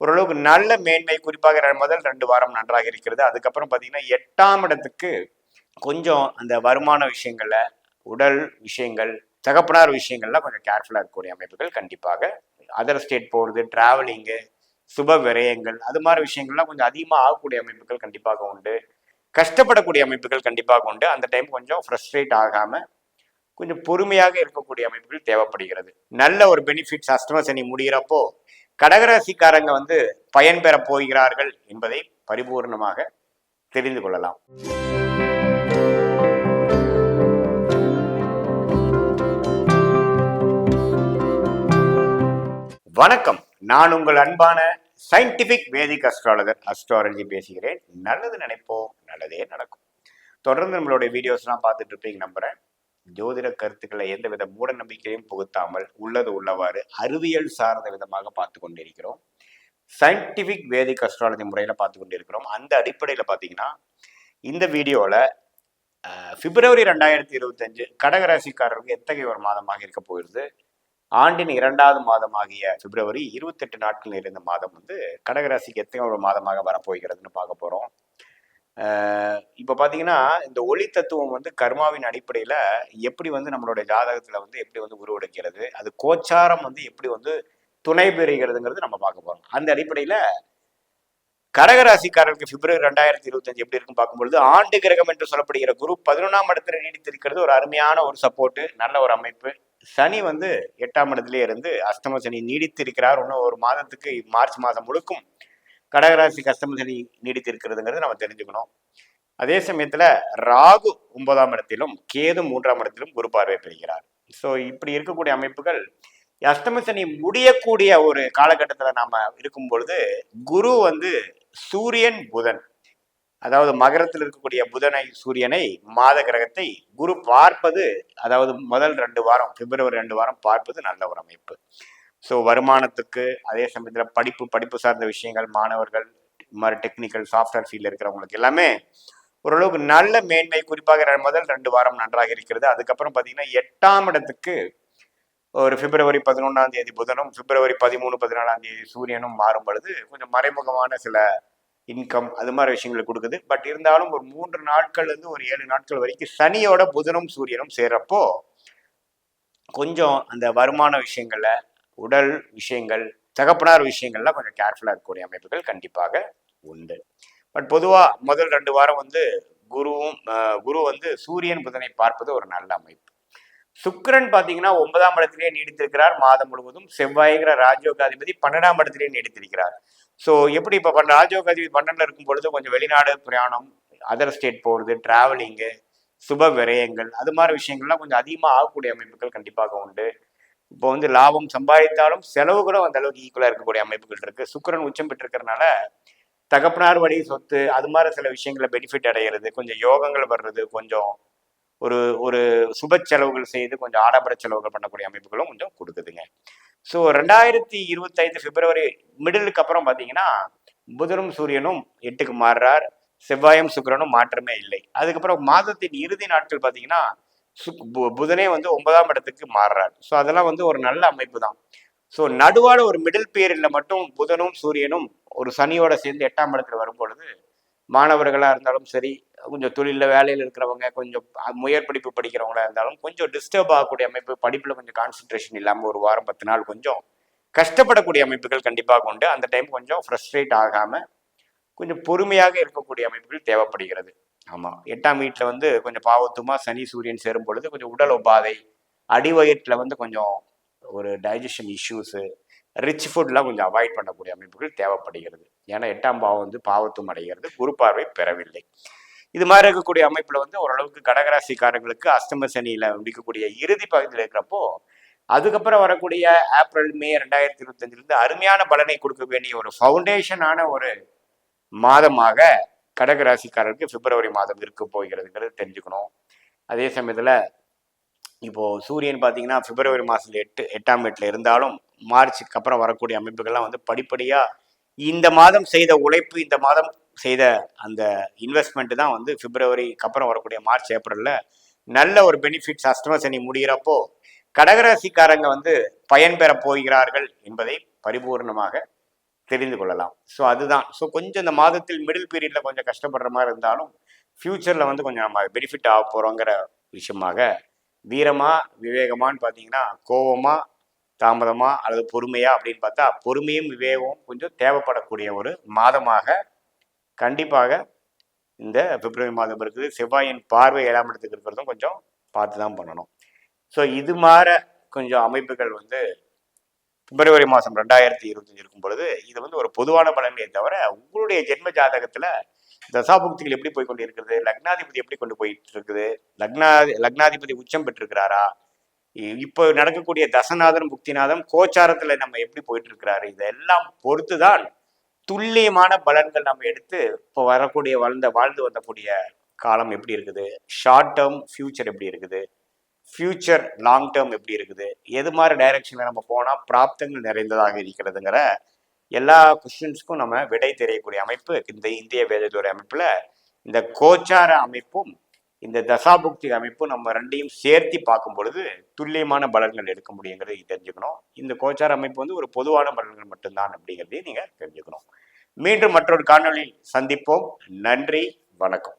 ஓரளவுக்கு நல்ல மேன்மை குறிப்பாக முதல் ரெண்டு வாரம் நன்றாக இருக்கிறது. அதுக்கப்புறம் பார்த்தீங்கன்னா எட்டாம் இடத்துக்கு கொஞ்சம் அந்த வருமான விஷயங்கள்ல உடல் விஷயங்கள் தகப்பனார் விஷயங்கள்லாம் கொஞ்சம் கேர்ஃபுல்லாக இருக்கக்கூடிய அமைப்புகள் கண்டிப்பாக. அதர் ஸ்டேட் போகிறது டிராவலிங்கு சுப விரயங்கள் அது மாதிரி விஷயங்கள்லாம் கொஞ்சம் அதிகமாக ஆகக்கூடிய அமைப்புகள் கண்டிப்பாக உண்டு. கஷ்டப்படக்கூடிய அமைப்புகள் கண்டிப்பாக உண்டு. அந்த டைம் கொஞ்சம் ஃப்ரஸ்ட்ரேட் ஆகாமல் கொஞ்சம் பொறுமையாக இருக்கக்கூடிய அமைப்புகள் தேவைப்படுகிறது. நல்ல ஒரு பெனிஃபிட்ஸ் அஷ்டம சனி முடிகிறப்போ கடகராசிக்காரங்க வந்து பயன்பெற போகிறார்கள் என்பதை பரிபூர்ணமாக தெரிந்து கொள்ளலாம். வணக்கம். நான் உங்கள் அன்பான சயின்டிபிக் வேதிக் அஸ்ட்ராலஜர் அஸ்ட்ராலஜி பேசுகிறேன். நல்லது நினைப்போம் நல்லதே நடக்கும். தொடர்ந்து நம்மளுடைய வீடியோஸ்லாம் பார்த்துட்டு இருப்பீங்க நம்புறேன். ஜோதிட கருத்துக்களை எந்த வித மூட நம்பிக்கையும் புகுத்தாமல் உள்ளது உள்ளவாறு அறிவியல் சார்ந்த விதமாக பார்த்து கொண்டிருக்கிறோம். சயின்டிபிக் வேதிக் அஸ்ட்ராலஜி முறையில் பார்த்து கொண்டிருக்கிறோம். அந்த அடிப்படையில் பார்த்தீங்கன்னா இந்த வீடியோவில் பிப்ரவரி ரெண்டாயிரத்தி இருபத்தஞ்சு கடகராசிக்காரருக்கு எத்தகைய ஒரு மாதமாக இருக்க போகிறது? ஆண்டின் இரண்டாவது மாதமாகிய பிப்ரவரி இருபத்தெட்டு நாட்கள் இருந்த மாதம் வந்து கடகராசிக்கு எத்தனை ஒரு மாதமாக வரப்போகிறதுன்னு பார்க்க போகிறோம் இப்போ பார்த்தீங்கன்னா இந்த ஒளி தத்துவம் வந்து கர்மாவின் அடிப்படையில் எப்படி வந்து நம்மளுடைய ஜாதகத்தில் வந்து எப்படி வந்து உருவெடுக்கிறது அது கோச்சாரம் வந்து எப்படி வந்து துணை பெறுகிறதுங்கிறது நம்ம பார்க்க போகிறோம் அந்த அடிப்படையில் கடகராசிக்காரருக்கு பிப்ரவரி ரெண்டாயிரத்தி இருபத்தஞ்சு எப்படி இருக்குன்னு பார்க்கும்பொழுது ஆண்டு கிரகம் என்று சொல்லப்படுகிற குரு பதினொன்றாம் இடத்துல நீடித்திருக்கிறது ஒரு அருமையான ஒரு சப்போர்ட்டு நல்ல ஒரு அமைப்பு. சனி வந்து எட்டாம் இடத்துலேயே இருந்து அஷ்டம சனி நீடித்திருக்கிறார். இன்னும் ஒரு மாதத்துக்கு மார்ச் மாதம் முழுக்கும் கடகராசி கஷ்டம் சனி நீடித்திருக்கிறதுங்கிறது நம்ம தெரிஞ்சுக்கணும். அதே சமயத்துல ராகு ஒன்பதாம் இடத்திலும் கேது மூன்றாம் இடத்திலும் குரு பார்வை பெறுகிறார். ஸோ இப்படி இருக்கக்கூடிய அமைப்புகள் அஷ்டம சனி முடியக்கூடிய ஒரு காலகட்டத்துல நாம இருக்கும் பொழுது குரு வந்து சூரியன் புதன். அதாவது மகரத்தில் இருக்கக்கூடிய புதனை சூரியனை மாத கிரகத்தை குரு பார்ப்பது அதாவது முதல் ரெண்டு வாரம் பிப்ரவரி ரெண்டு வாரம் பார்ப்பது நல்ல ஒரு அமைப்பு. ஸோ வருமானத்துக்கு அதே சமயத்தில் படிப்பு படிப்பு சார்ந்த விஷயங்கள் மாணவர்கள் இது மாதிரி டெக்னிக்கல் சாஃப்ட்வேர் ஃபீல்டில் இருக்கிறவங்களுக்கு எல்லாமே ஓரளவுக்கு நல்ல மேன்மை குறிப்பாக முதல் ரெண்டு வாரம் நன்றாக இருக்கிறது. அதுக்கப்புறம் பார்த்தீங்கன்னா எட்டாம் இடத்துக்கு ஒரு பிப்ரவரி பதினொன்றாம் தேதி புதனும் பிப்ரவரி பதிமூணு பதினாலாம் தேதி சூரியனும் மாறும் பொழுது கொஞ்சம் மறைமுகமான சில இன்கம் அது மாதிரி விஷயங்கள் கொடுக்குது. பட் இருந்தாலும் ஒரு மூன்று நாட்கள் இருந்து ஒரு ஏழு நாட்கள் வரைக்கும் சனியோட புதனும் சூரியனும் சேர்றப்போ கொஞ்சம் அந்த வருமான விஷயங்கள்ல உடல் விஷயங்கள் தகப்பனார் விஷயங்கள்லாம் கொஞ்சம் கேர்ஃபுல்லாக இருக்கக்கூடிய அமைப்புகள் கண்டிப்பாக உண்டு. பட் பொதுவாக முதல் ரெண்டு வாரம் வந்து குருவும் குரு வந்து சூரியன் புதனை பார்ப்பது ஒரு நல்ல அமைப்பு. சுக்கரன் பார்த்தீங்கன்னா ஒன்பதாம் இடத்திலேயே நீடித்திருக்கிறார். மாதம் முழுவதும் செவ்வாய்கிற ராஜயோகாதிபதி பன்னெண்டாம் இடத்திலேயே நீடித்திருக்கிறார். ஸோ எப்படி இப்போ ராஜயோகாதிபதி பன்னெண்டில் இருக்கும் பொழுது கொஞ்சம் வெளிநாடு பிரயாணம் அதர் ஸ்டேட் போகிறது டிராவலிங்கு சுப விரயங்கள் அது மாதிரி விஷயங்கள்லாம் கொஞ்சம் அதிகமாக ஆகக்கூடிய அமைப்புகள் கண்டிப்பாக உண்டு. இப்போ வந்து லாபம் சம்பாதித்தாலும் செலவு கூட அந்த அளவுக்கு ஈக்குவலாக இருக்கக்கூடிய அமைப்புகள் இருக்கு. சுக்கரன் உச்சம் பெற்றிருக்கிறனால தகப்பனார் வழி சொத்து அது மாதிரி சில விஷயங்களை பெனிஃபிட் அடைகிறது கொஞ்சம் யோகங்கள் வர்றது கொஞ்சம் ஒரு ஒரு சுப செலவுகள் செய்து கொஞ்சம் ஆடம்பர செலவுகள் பண்ணக்கூடிய அமைப்புகளும் கொஞ்சம் கொடுக்குதுங்க. ஸோ ரெண்டாயிரத்தி இருபத்தைந்து பிப்ரவரி மிடிலுக்கு அப்புறம் பார்த்தீங்கன்னா புதனும் சூரியனும் எட்டுக்கு மாறுறார். செவ்வாயும் சுக்கிரனும் மாற்றமே இல்லை. அதுக்கப்புறம் மாதத்தின் இறுதி நாட்கள் பார்த்தீங்கன்னா புதனே வந்து ஒன்பதாம் இடத்துக்கு மாறுறார். ஸோ அதெல்லாம் வந்து ஒரு நல்ல அமைப்பு தான் ஸோ நடுவான ஒரு மிடில் பீரியட்ல மட்டும் புதனும் சூரியனும் ஒரு சனியோட சேர்ந்து எட்டாம் இடத்துல வரும்பொழுது மாணவர்களாக இருந்தாலும் சரி கொஞ்சம் தொழிலில் வேலையில் இருக்கிறவங்க கொஞ்சம் முயற் படிப்பு படிக்கிறவங்களா இருந்தாலும் கொஞ்சம் டிஸ்டர்ப் ஆகக்கூடிய அமைப்பு படிப்பில் கொஞ்சம் கான்சென்ட்ரேஷன் இல்லாமல் ஒரு வாரம் பத்து நாள் கொஞ்சம் கஷ்டப்படக்கூடிய அமைப்புகள் கண்டிப்பாக உண்டு. அந்த டைம் கொஞ்சம் ஃப்ரஸ்ட்ரேட் ஆகாமல் கொஞ்சம் பொறுமையாக இருக்கக்கூடிய அமைப்புகள் தேவைப்படுகிறது. ஆமாம் எட்டாம் வீட்டில் வந்து கொஞ்சம் பாவத்துமா சனி சூரியன் சேரும் பொழுது கொஞ்சம் உடல் உபாதை அடிவயிற்றில் வந்து கொஞ்சம் ஒரு டைஜஷன் இஷ்யூஸு ரிச் ஃபுட்லாம் கொஞ்சம் அவாய்ட் பண்ணக்கூடிய அமைப்புகள் தேவைப்படுகிறது. ஏன்னா எட்டாம் பாவம் வந்து பாவத்தும் அடைகிறது குரு பார்வை பெறவில்லை. இது மாதிரி இருக்கக்கூடிய அமைப்பில் வந்து ஓரளவுக்கு கடகராசிக்காரங்களுக்கு அஷ்டம சனியில் முடிக்கக்கூடிய இறுதி பகுதியில் இருக்கிறப்போ அதுக்கப்புறம் வரக்கூடிய ஏப்ரல் மே ரெண்டாயிரத்தி இருபத்தஞ்சிலிருந்து அருமையான பலனை கொடுக்க வேண்டிய ஒரு ஃபவுண்டேஷனான ஒரு மாதமாக கடகராசிக்காரருக்கு பிப்ரவரி மாதம் இருக்க போகிறதுங்கிறது தெரிஞ்சுக்கணும். அதே சமயத்தில் இப்போது சூரியன் பார்த்தீங்கன்னா பிப்ரவரி மாதத்துல எட்டு எட்டாம் வீட்டில் இருந்தாலும் மார்ச்சுக்கு அப்புறம் வரக்கூடிய அமைப்புகள்லாம் வந்து படிப்படியாக இந்த மாதம் செய்த உழைப்பு இந்த மாதம் செய்த அந்த இன்வெஸ்ட்மெண்ட்டு தான் வந்து பிப்ரவரிக்கு அப்புறம் வரக்கூடிய மார்ச் ஏப்ரலில் நல்ல ஒரு பெனிஃபிட்ஸ் அஷ்டம சனி முடிகிறப்போ கடகராசிக்காரங்க வந்து பயன்பெற போகிறார்கள் என்பதை பரிபூர்ணமாக தெரிந்து கொள்ளலாம். ஸோ அதுதான். ஸோ கொஞ்சம் இந்த மாதத்தில் மிடில் பீரியடில் கொஞ்சம் கஷ்டப்படுற மாதிரி இருந்தாலும் ஃப்யூச்சரில் வந்து கொஞ்சம் நம்ம பெனிஃபிட் ஆக போகிறோங்கிற விஷயமாக வீரமாக விவேகமான்னு பார்த்தீங்கன்னா கோபமாக தாமதமாக அல்லது பொறுமையாக அப்படின்னு பார்த்தா பொறுமையும் விவேகமும் கொஞ்சம் தேவைப்படக்கூடிய ஒரு மாதமாக கண்டிப்பாக இந்த பிப்ரவரி மாதம் இருக்குது. செவ்வாயின் பார்வை ஏழாம் இடத்துக்கு இருக்கிறதும் கொஞ்சம் பார்த்து தான் பண்ணணும். ஸோ இது மாற கொஞ்சம் அமைப்புகள் வந்து பிப்ரவரி மாதம் ரெண்டாயிரத்தி இருபத்தஞ்சு இருக்கும் பொழுது இது வந்து ஒரு பொதுவான பலனே தவிர உங்களுடைய ஜென்ம ஜாதகத்தில் தசாபுக்திகள் எப்படி போய் கொண்டு இருக்கிறது லக்னாதிபதி எப்படி கொண்டு போயிட்டு இருக்குது லக்னா லக்னாதிபதி உச்சம் பெற்றிருக்கிறாரா இப்போ நடக்கக்கூடிய தசநாதன் புக்திநாதம் கோச்சாரத்துல நம்ம எப்படி போயிட்டு இருக்கிறாரு இதெல்லாம் பொறுத்து தான் துல்லியமான பலன்கள் நம்ம எடுத்து இப்போ வரக்கூடிய வாழ்ந்த வாழ்ந்து வந்தக்கூடிய காலம் எப்படி இருக்குது ஷார்ட் டேர்ம் ஃபியூச்சர் எப்படி இருக்குது ஃபியூச்சர் லாங் டேர்ம் எப்படி இருக்குது? எது மாதிரி டைரக்ஷனில் நம்ம போனால் பிராப்தங்கள் நிறைந்ததாக இருக்கிறதுங்கிற எல்லா கொஸ்டின்ஸ்க்கும் நம்ம விடை தெரியக்கூடிய அமைப்பு இந்த இந்திய வேதத்துறை அமைப்பில் இந்த கோச்சார அமைப்பும் இந்த தசாபுக்தி அமைப்பும் நம்ம ரெண்டையும் சேர்த்து பார்க்கும் பொழுது துல்லியமான பலன்கள் எடுக்க முடியுங்கிறதை தெரிஞ்சுக்கணும். இந்த கோச்சார அமைப்பு வந்து ஒரு பொதுவான பலன்கள் மட்டும்தான் அப்படிங்கிறதையும் நீங்கள் தெரிஞ்சுக்கணும். மீண்டும் மற்றொரு காணொளியில் சந்திப்போம். நன்றி வணக்கம்.